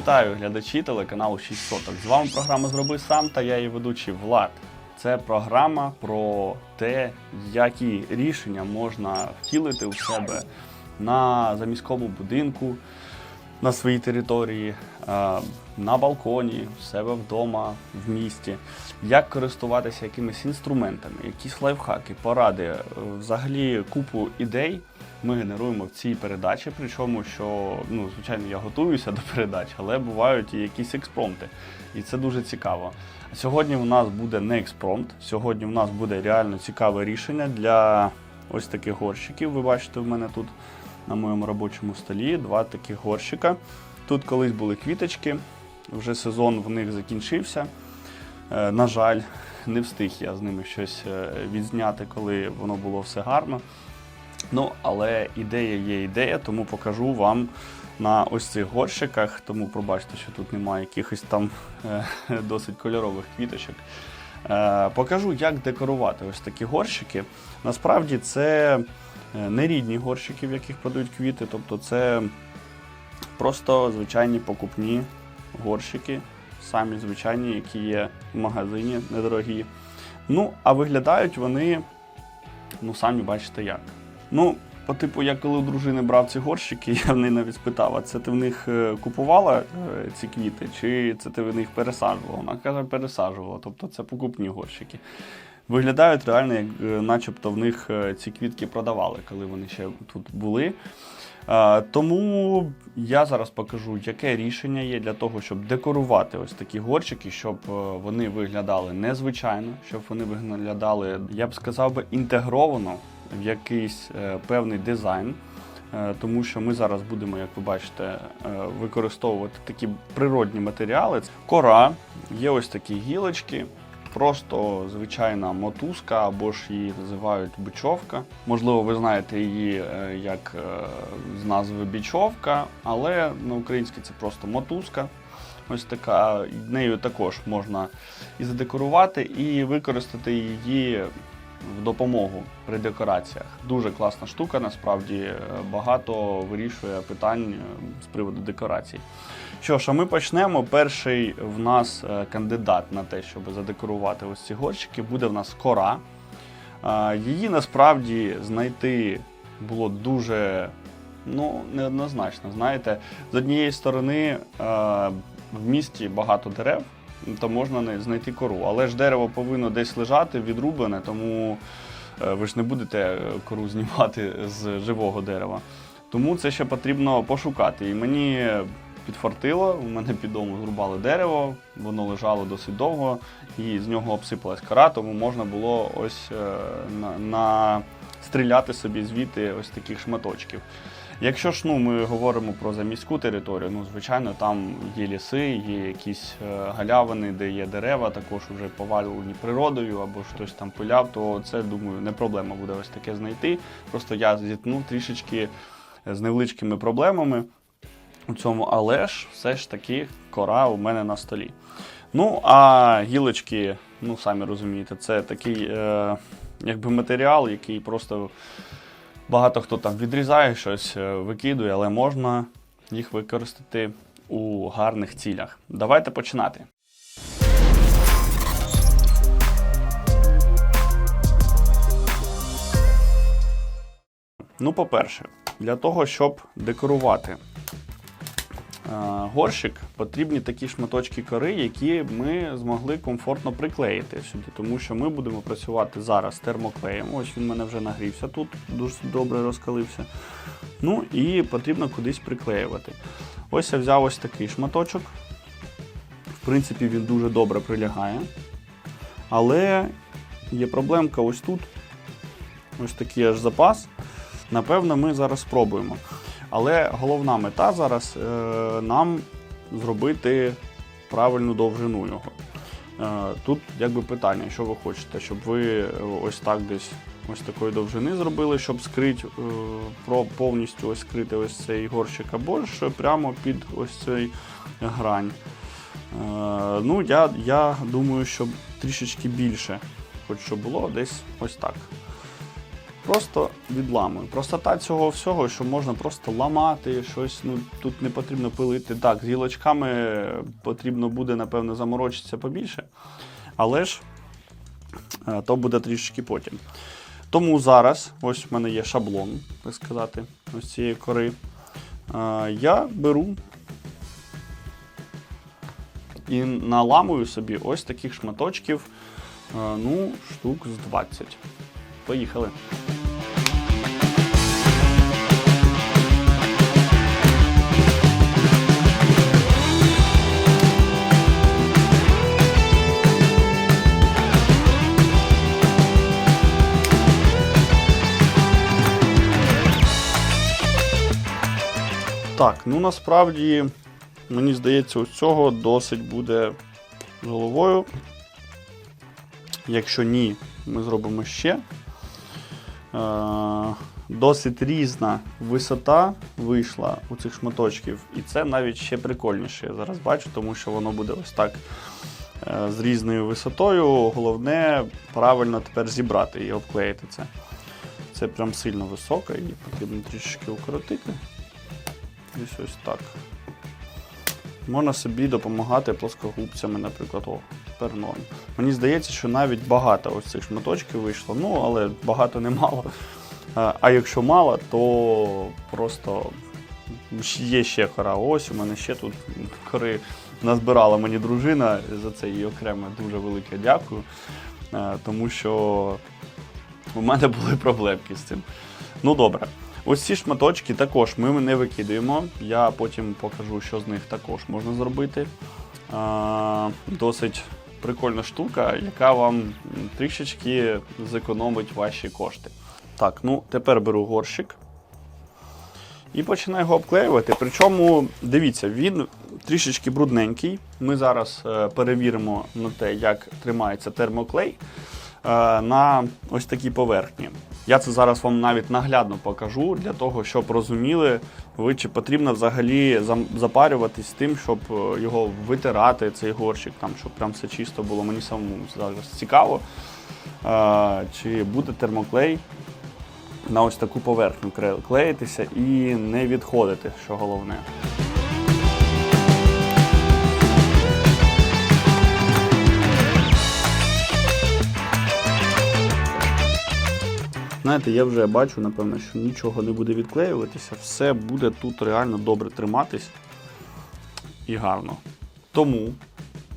Вітаю, глядачі телеканалу 6 соток. З вами програма Зроби сам та я її ведучий Влад. Це програма про те, які рішення можна втілити у себе на заміському будинку, на своїй території, е, на балконі, в себе вдома, в місті, як користуватися якимись інструментами, якісь лайфхаки, поради, е, взагалі купу ідей ми генеруємо в цій передачі. Причому, що ну, звичайно, я готуюся до передач, але бувають і якісь експромти. І це дуже цікаво. Сьогодні у нас буде не експромт, сьогодні у нас буде реально цікаве рішення для ось таких горщиків. Ви бачите в мене тут на моєму робочому столі два таких горщика. Тут колись були квіточки, вже сезон в них закінчився. Е, На жаль, не встиг я з ними щось е, відзняти, коли воно було все гарно. Ну, але ідея є ідея, тому покажу вам на ось цих горщиках. Тому пробачте, що тут немає якихось там е, досить кольорових квіточок. Е, покажу, як декорувати ось такі горщики. Насправді це е, не рідні горщики, в яких продають квіти, тобто це просто звичайні покупні горщики, самі звичайні, які є в магазині, недорогі. Ну, а виглядають вони, ну, самі бачите як. Ну, по типу, я коли у дружини брав ці горщики, я в неї навіть спитав, а це ти в них е, купувала е, ці квіти, чи це ти в них пересаджувала? Вона каже, пересаджувала, тобто це покупні горщики. Виглядають реально, як е, начебто в них ці квітки продавали, коли вони ще тут були. Тому я зараз покажу, яке рішення є для того, щоб декорувати ось такі горщики, щоб вони виглядали незвичайно, щоб вони виглядали, я б сказав би, інтегровано в якийсь е, певний дизайн. Е, Тому що ми зараз будемо, як ви бачите, е, використовувати такі природні матеріали. Кора, є ось такі гілочки, просто звичайна мотузка або ж її називають бічовка. Можливо, ви знаєте її як з назви бічовка, але на українській це просто мотузка. Ось така, нею також можна і задекорувати, і використати її в допомогу при декораціях. Дуже класна штука, насправді е, багато вирішує питань е, з приводу декорацій. Що ж, а ми почнемо. Перший в нас е, кандидат на те, щоб задекорувати ось ці горщики, буде в нас кора. Її насправді знайти було дуже ну, неоднозначно. Знаєте, з однієї сторони в місті багато дерев, то можна знайти кору. Але ж дерево повинно десь лежати, відрублене, тому е, ви ж не будете е, кору знімати з живого дерева. Тому це ще потрібно пошукати. І мені підфартило, у мене під дому зрубали дерево, воно лежало досить довго, і з нього обсипалась кора, тому можна було ось е, на, на стріляти собі звідти ось таких шматочків. Якщо ж ну, ми говоримо про заміську територію, ну звичайно, там є ліси, є якісь е, галявини, де є дерева, також вже повалені природою або хтось там пиляв, то це думаю не проблема буде ось таке знайти. Просто я зіткнув трішечки з невеличкими проблемами у цьому, але ж все ж таки кора у мене на столі. Ну, а гілочки, ну самі розумієте, це такий е, якби матеріал, який просто багато хто там відрізає щось, е, викидує, але можна їх використати у гарних цілях. Давайте починати. Ну, по-перше, для того, щоб декорувати горщик, потрібні такі шматочки кори, які ми змогли комфортно приклеїти сюди, тому що ми будемо працювати зараз термоклеєм. Ось він в мене вже нагрівся тут, дуже добре розкалився. Ну і потрібно кудись приклеювати. Ось я взяв ось такий шматочок. В принципі, він дуже добре прилягає. Але є проблемка ось тут. Ось такий аж запас. Напевно, ми зараз спробуємо. Але головна мета зараз е, нам зробити правильну довжину його. Е, тут якби питання, що ви хочете, щоб ви е, ось так десь ось такої довжини зробили, щоб скрити про повністю ось скрити ось цей горщик, або ж прямо під ось цей грань. Ну, я, я думаю, що трішечки більше, хоч що було, десь ось так. Просто відламую. Простота цього всього, що можна просто ламати щось. Ну тут не потрібно пилити. Так, з гілочками потрібно буде, напевно, заморочитися побільше. Але ж е, то буде трішечки потім. Тому зараз, ось в мене є шаблон, так сказати, ось цієї кори. Е, Я беру і наламую собі ось таких шматочків, е, ну, штук з 20. Поїхали. Так, ну насправді, мені здається, ось цього досить буде з головою. Якщо ні, ми зробимо ще. Е, досить різна висота вийшла у цих шматочків, і це навіть ще прикольніше. Я зараз бачу, тому що воно буде ось так е, з різною висотою. Головне правильно тепер зібрати і обклеїти це. Це прям сильно високо, і потрібно трішечки укоротити. Десь ось так. Можна собі допомагати плоскогубцями, наприклад, о, тепер. Мені здається, що навіть багато ось цих шматочків вийшло, ну, але багато не мало. А, якщо мало, то просто є ще кора. Ось у мене ще тут кори назбирала мені дружина. За це їй окремо дуже велике дякую. Е, Тому що у мене були проблемки з цим. Ну добре. Ось ці шматочки також ми не викидаємо. Я потім покажу, що з них також можна зробити. Досить прикольна штука, яка вам трішечки зекономить ваші кошти. Так, ну тепер беру горщик і починаю його обклеювати. Причому, дивіться, він трішечки брудненький. Ми зараз е, перевіримо на те, як тримається термоклей на ось такій поверхні. Я це зараз вам навіть наглядно покажу для того, щоб розуміли, ви чи потрібно взагалі запарюватись тим, щоб е, його витирати, цей горщик, там, щоб прям все чисто було. Мені самому зараз цікаво, е, чи буде термоклей на ось таку поверхню клеїтися і не відходити, що головне. Знаєте, я вже бачу, напевно, що нічого не буде відклеюватися, все буде тут реально добре триматись і гарно. Тому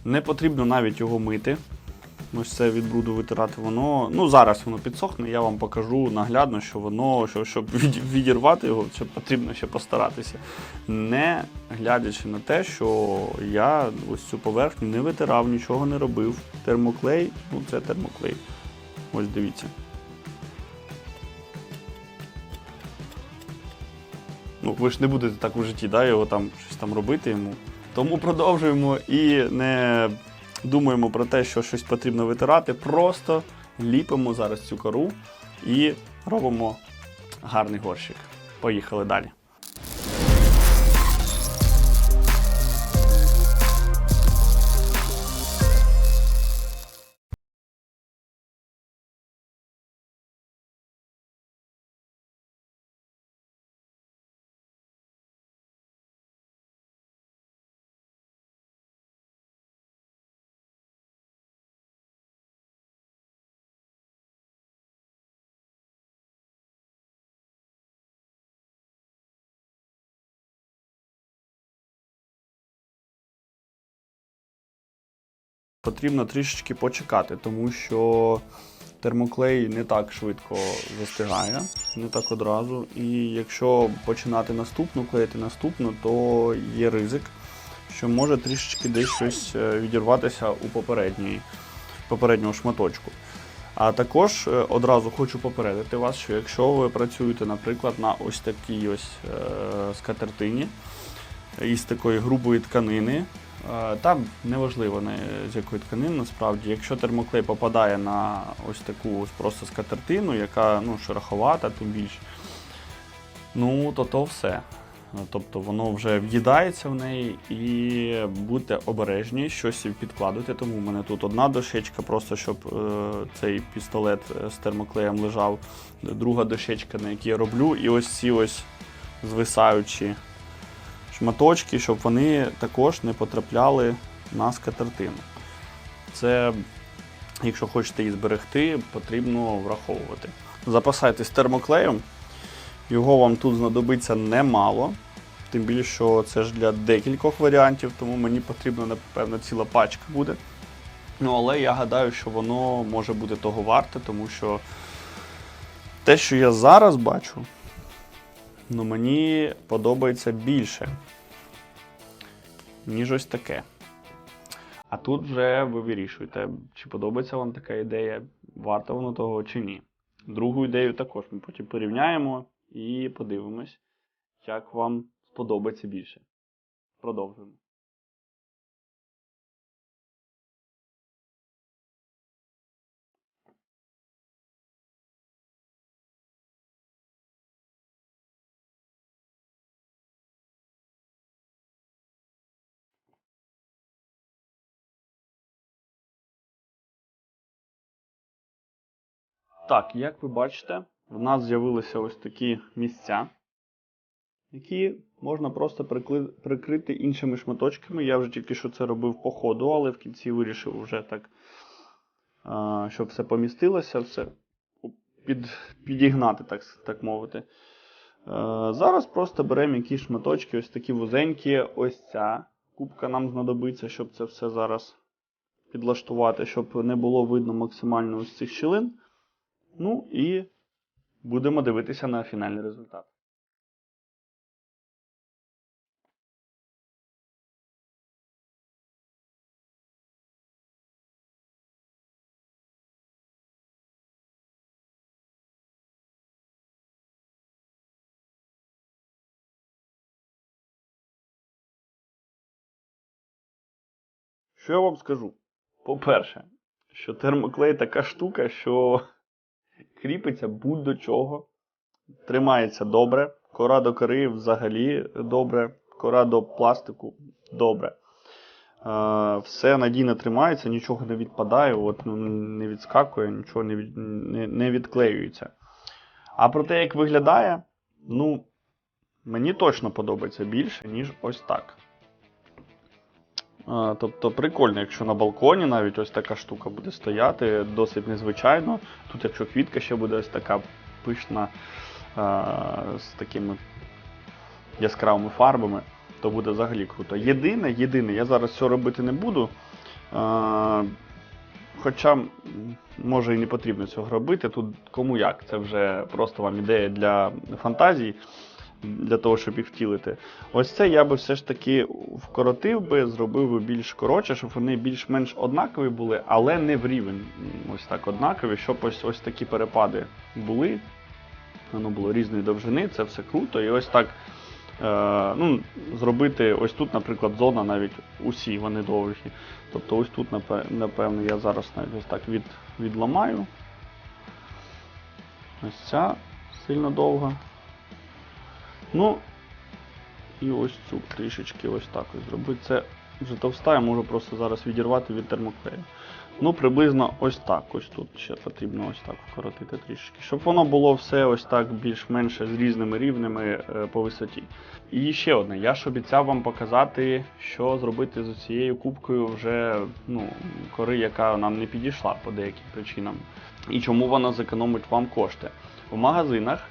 не потрібно навіть його мити. Ось це від бруду витирати воно. Ну, зараз воно підсохне, я вам покажу наглядно, що воно, що, щоб відірвати його, що потрібно ще постаратися. Не глядячи на те, що я ось цю поверхню не витирав, нічого не робив. Термоклей, ну це термоклей. Ось дивіться. Ну, ви ж не будете так у житті, да, його там щось там робити йому. Тому продовжуємо і не думаємо про те, що щось потрібно витирати. Просто ліпимо зараз цю кору і робимо гарний горщик. Поїхали далі. Потрібно трішечки почекати, тому що термоклей не так швидко застигає, не так одразу. І якщо починати наступну, клеїти наступну, то є ризик, що може трішечки десь щось е, відірватися у попередній, попередньому шматочку. А також е, одразу хочу попередити вас, що якщо ви працюєте, наприклад, на ось такій ось е, скатертині із такої грубої тканини, там неважливо не з якої тканини, насправді, якщо термоклей попадає на ось таку просто скатертину, яка ну, шероховата, тим більше, ну то то все. Тобто воно вже в'їдається в неї і будьте обережні, щось підкладуйте. Тому в мене тут одна дощечка, просто щоб е, цей пістолет е, з термоклеєм лежав. Друга дощечка, на якій я роблю, і ось ці ось звисаючі шматочки, щоб вони також не потрапляли на скатертину. Це, якщо хочете її зберегти, потрібно враховувати. Запасайтесь термоклеєм. Його вам тут знадобиться немало. Тим більше, що це ж для декількох варіантів, тому мені потрібно, напевно, ціла пачка буде. Ну, але я гадаю, що воно може бути того варте, тому що те, що я зараз бачу, ну мені подобається більше, ніж ось таке. А тут вже ви вирішуєте, чи подобається вам така ідея, варто воно того чи ні. Другу ідею також ми потім порівняємо і подивимось, як вам сподобається більше. Продовжуємо. Так, як ви бачите, в нас з'явилися ось такі місця, які можна просто прикрити іншими шматочками. Я вже тільки що це робив по ходу, але в кінці вирішив вже так, щоб все помістилося, все під, підігнати, так, так мовити. Е, Зараз просто беремо якісь шматочки, ось такі вузенькі. Ось ця кубка нам знадобиться, щоб це все зараз підлаштувати, щоб не було видно максимально ось цих щілин. Ну і будемо дивитися на фінальний результат. Що я вам скажу? По-перше, що термоклей така штука, що кріпиться будь-до чого, тримається добре, кора до кори взагалі добре, кора до пластику добре. Е, все надійно тримається, нічого не відпадає, от, ну, не відскакує, нічого не, від, не, не відклеюється. А про те, як виглядає, ну, мені точно подобається більше, ніж ось так. Тобто прикольно, якщо на балконі навіть ось така штука буде стояти, досить незвичайно. Тут, якщо квітка ще буде ось така пишна з такими яскравими фарбами, то буде взагалі круто. Єдине, єдине, я зараз цього робити не буду. Хоча, може і не потрібно цього робити. Тут кому як, це вже просто вам ідея для фантазії для того, щоб їх втілити. Ось це я би все ж таки вкоротив би, зробив би більш коротше, щоб вони більш-менш однакові були, але не в рівень ось так однакові, щоб ось ось такі перепади були. Воно було різної довжини, це все круто. І ось так е, ну, зробити ось тут, наприклад, зона навіть усі вони довгі. Тобто ось тут, напевно, я зараз навіть ось так від, відламаю. Ось ця сильно довга. Ну, і ось цю трішечки ось так ось зробити. Це вже товста, я можу просто зараз відірвати від термоклею. Ну, приблизно ось так. Ось тут ще потрібно ось так вкоротити трішки. Щоб воно було все ось так більш-менш з різними рівнями е, по висоті. І ще одне, я ж обіцяв вам показати, що зробити з цією кубкою вже ну, кори, яка нам не підійшла по деяким причинам. І чому вона зекономить вам кошти. В магазинах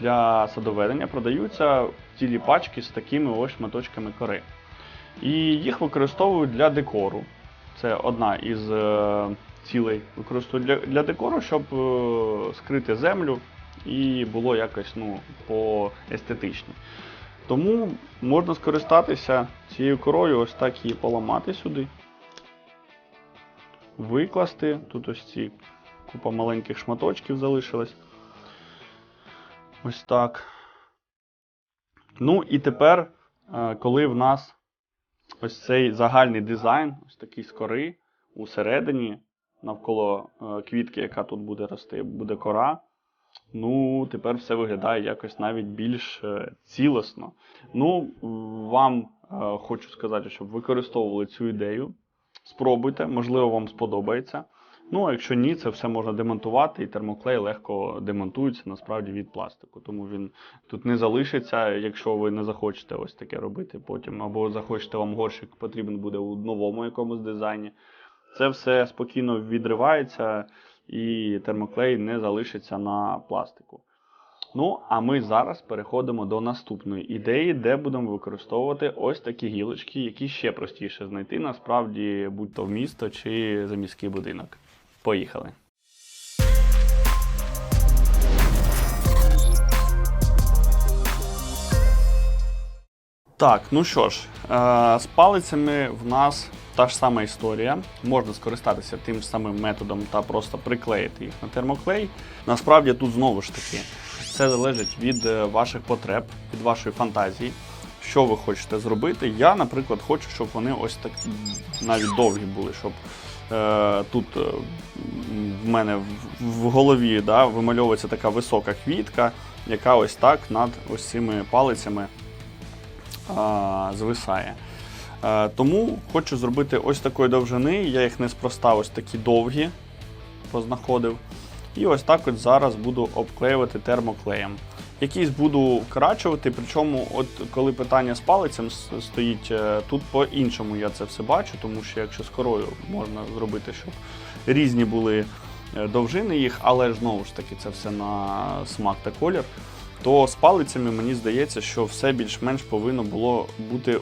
для садоведення продаються цілі пачки з такими ось шматочками кори. І їх використовують для декору. Це одна із е, цілей використовують для, для декору, щоб е, скрити землю і було якось ну, по естетичні. Тому можна скористатися цією корою, ось так її поламати сюди. Викласти. Тут ось ці купа маленьких шматочків залишилось. Ось так. Ну і тепер, е, коли в нас ось цей загальний дизайн, ось такий з кори, усередині, навколо е, квітки, яка тут буде рости, буде кора. Ну, тепер все виглядає якось навіть більш е, цілісно. Ну, вам хочу сказати, щоб використовували цю ідею. Спробуйте, можливо, вам сподобається. Ну, а якщо ні, це все можна демонтувати, і термоклей легко демонтується насправді від пластику. Тому він тут не залишиться, якщо ви не захочете ось таке робити потім, або захочете вам горщик потрібен буде у новому якомусь дизайні. Це все спокійно відривається, і термоклей не залишиться на пластику. Ну, а ми зараз переходимо до наступної ідеї, де будемо використовувати ось такі гілочки, які ще простіше знайти, насправді, будь-то в місто чи за міський будинок. Поїхали. Так, ну що ж, е, з палицями в нас та ж сама історія. Можна скористатися тим самим методом та просто приклеїти їх на термоклей. Насправді тут знову ж таки все залежить від е, ваших потреб, від вашої фантазії. Що ви хочете зробити? Я, наприклад, хочу, щоб вони ось так навіть довгі були, щоб е, тут е, в мене в, в голові да, вимальовується така висока квітка, яка ось так над ось цими палицями а, звисає. Е, тому хочу зробити ось такої довжини. Я їх неспроста ось такі довгі познаходив. І ось так от зараз буду обклеювати термоклеєм. Якийсь буду вкрачувати, причому, от коли питання з палицем стоїть, е, тут по-іншому я це все бачу, тому що якщо з корою можна зробити, щоб різні були е, довжини їх, але ж знову ж таки це все на смак та колір. То з палицями мені здається, що все більш-менш повинно було бути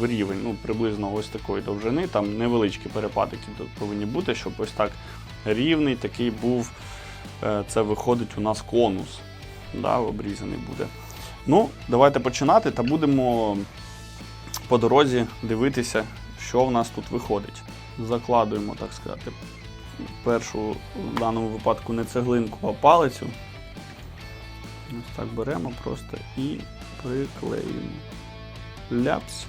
в рівень, ну приблизно ось такої довжини. Там невеличкі перепадики тут повинні бути, щоб ось так рівний такий був. е, Це виходить у нас конус. Да, обрізаний буде. Ну, давайте починати та будемо по дорозі дивитися, що в нас тут виходить. Закладуємо, так сказати, першу в даному випадку не цеглинку, а палицю. Ось так беремо просто і приклеюємо. Ляпс.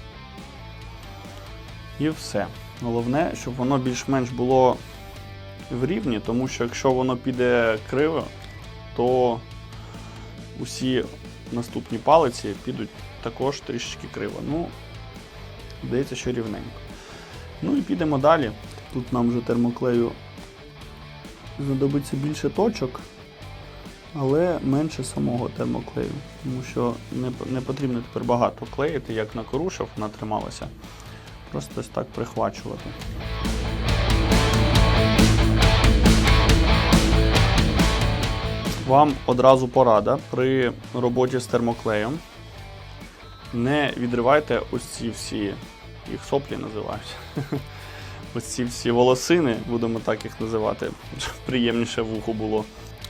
І все. Головне, щоб воно більш-менш було в рівні, тому що якщо воно піде криво, то усі наступні палиці підуть також трішечки криво. Ну, здається, що рівненько. Ну і підемо далі. Тут нам вже термоклею знадобиться більше точок але менше самого термоклею, тому що не, не потрібно тепер багато клеїти, як на кору, вона трималася. Просто ось так прихвачувати. Вам одразу порада при роботі з термоклеєм. Не відривайте ось ці всі, їх соплі називають. Ось ці всі волосини, будемо так їх називати, щоб приємніше вуху було.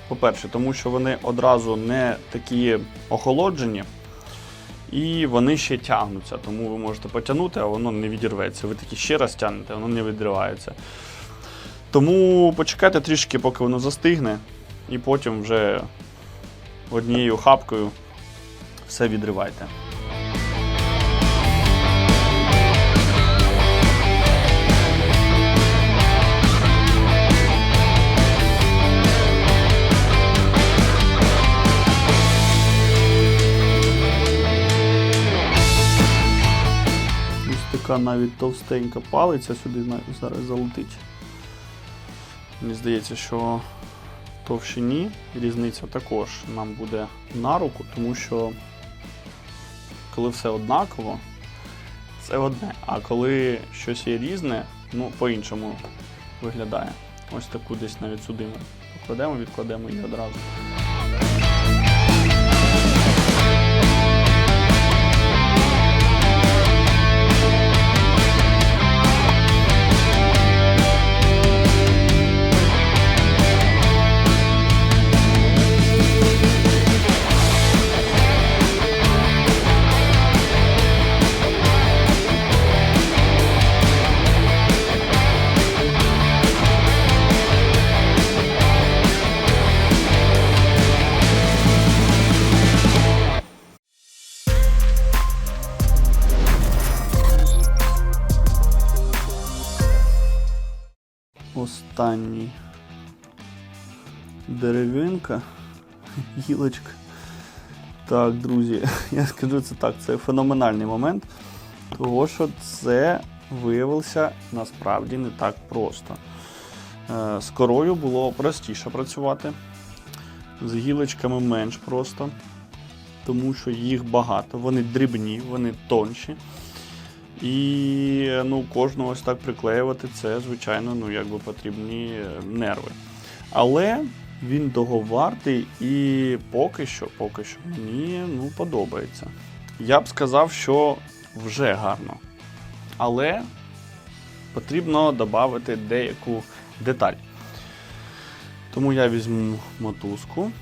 По-перше, тому що вони одразу не такі охолоджені, і вони ще тягнуться. Тому ви можете потягнути, а воно не відірветься. Ви такі ще раз тягнете, воно не відривається. Тому почекайте трішки, поки воно застигне, і потім вже однією хапкою все відривайте. Така навіть товстенька палиця сюди зараз залетить. Мені здається, що товщині різниця також нам буде на руку, тому що коли все однаково, це одне. А коли щось є різне, ну по-іншому виглядає. Ось таку десь навіть сюди ми покладемо, відкладемо її одразу. Гілочка. Так, друзі, я скажу це так, це феноменальний момент, того що це виявилося насправді не так просто. Е, З корою було простіше працювати, з гілочками менш просто, тому що їх багато, вони дрібні, вони тонші. І ну, кожного ось так приклеювати це, звичайно, ну, якби потрібні е, нерви. Але він того вартий і поки що, поки що мені ну, подобається. Я б сказав, що вже гарно. Але потрібно додати деяку деталь. Тому я візьму мотузку.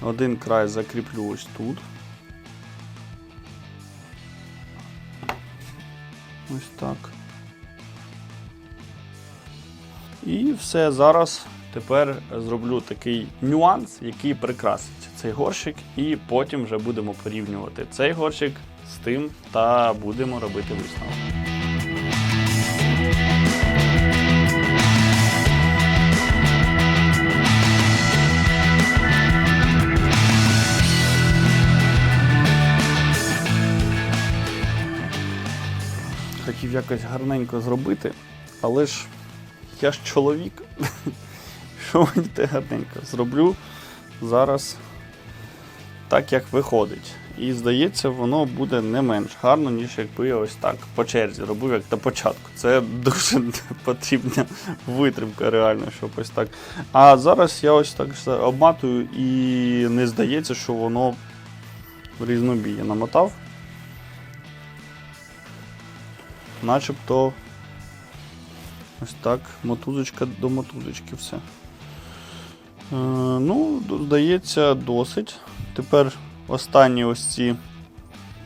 Один край закріплю ось тут. Ось так. І все зараз тепер зроблю такий нюанс, який прикрасить цей горщик, і потім вже будемо порівнювати цей горщик з тим та будемо робити висновок. Хотів якось гарненько зробити, але ж я ж чоловік. Що мені те гарненько? Зроблю зараз так, як виходить. І здається, воно буде не менш гарно, ніж якби я ось так по черзі робив, як на початку. Це дуже потрібна витримка, реально, щоб ось так. А зараз я ось так обматую і не здається, що воно різнобій. Я намотав. Начебто ось так, мотузочка до мотузочки все. Е, ну, здається, досить. Тепер останні ось ці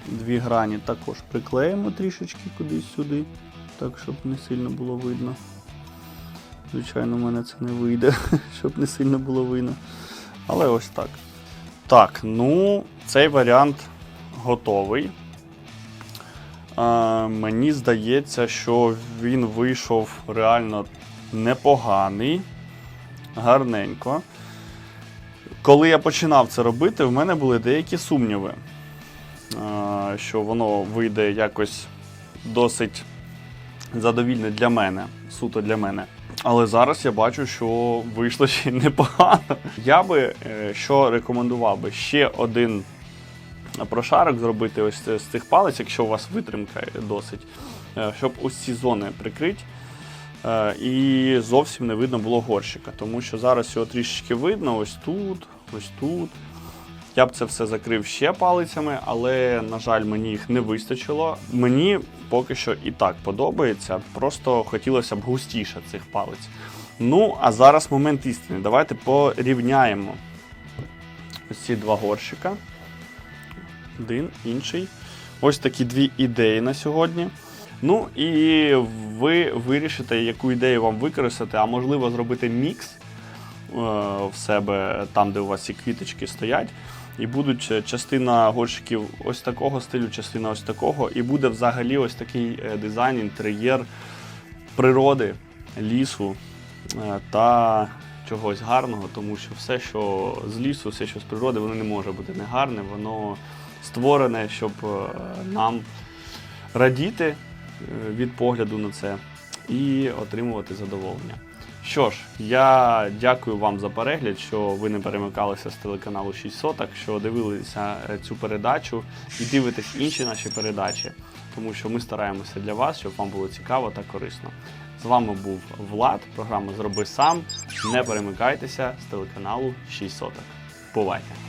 дві грані також приклеїмо трішечки кудись сюди, так, щоб не сильно було видно. Звичайно, в мене це не вийде, щоб не сильно було видно. Але ось так. Так, ну, цей варіант готовий. Мені здається, що він вийшов реально непоганий, гарненько. Коли я починав це робити, в мене були деякі сумніви, що воно вийде якось досить задовільне для мене, суто для мене. Але зараз я бачу, що вийшло ще непогано. Я би е, що рекомендував би ще один прошарок зробити ось з цих палець, якщо у вас витримка досить, е, щоб ось ці зони прикрити. е, І зовсім не видно було горщика, тому що зараз його трішечки видно ось тут, ось тут. Я б це все закрив ще палицями, але, на жаль, мені їх не вистачило. Мені поки що і так подобається, просто хотілося б густіше цих палиць. Ну, а зараз момент істини. Давайте порівняємо ось ці два горщика один, інший. Ось такі дві ідеї на сьогодні. Ну і ви вирішите, яку ідею вам використати, а можливо зробити мікс е, в себе там, де у вас ці квіточки стоять. І будуть е, частина горщиків ось такого стилю, частина ось такого. І буде взагалі ось такий е, дизайн, інтер'єр природи, лісу та чогось гарного, тому що все, що з лісу, все, що з природи, воно не може бути негарне, воно створене, щоб е, нам радіти е, від погляду на це і отримувати задоволення. Що ж, я дякую вам за перегляд, що ви не перемикалися з телеканалу 6 соток, що дивилися е, цю передачу і дивитесь інші наші передачі, тому що ми стараємося для вас, щоб вам було цікаво та корисно. З вами був Влад, програма Зроби сам. Не перемикайтеся з телеканалу 6 соток. Бувайте!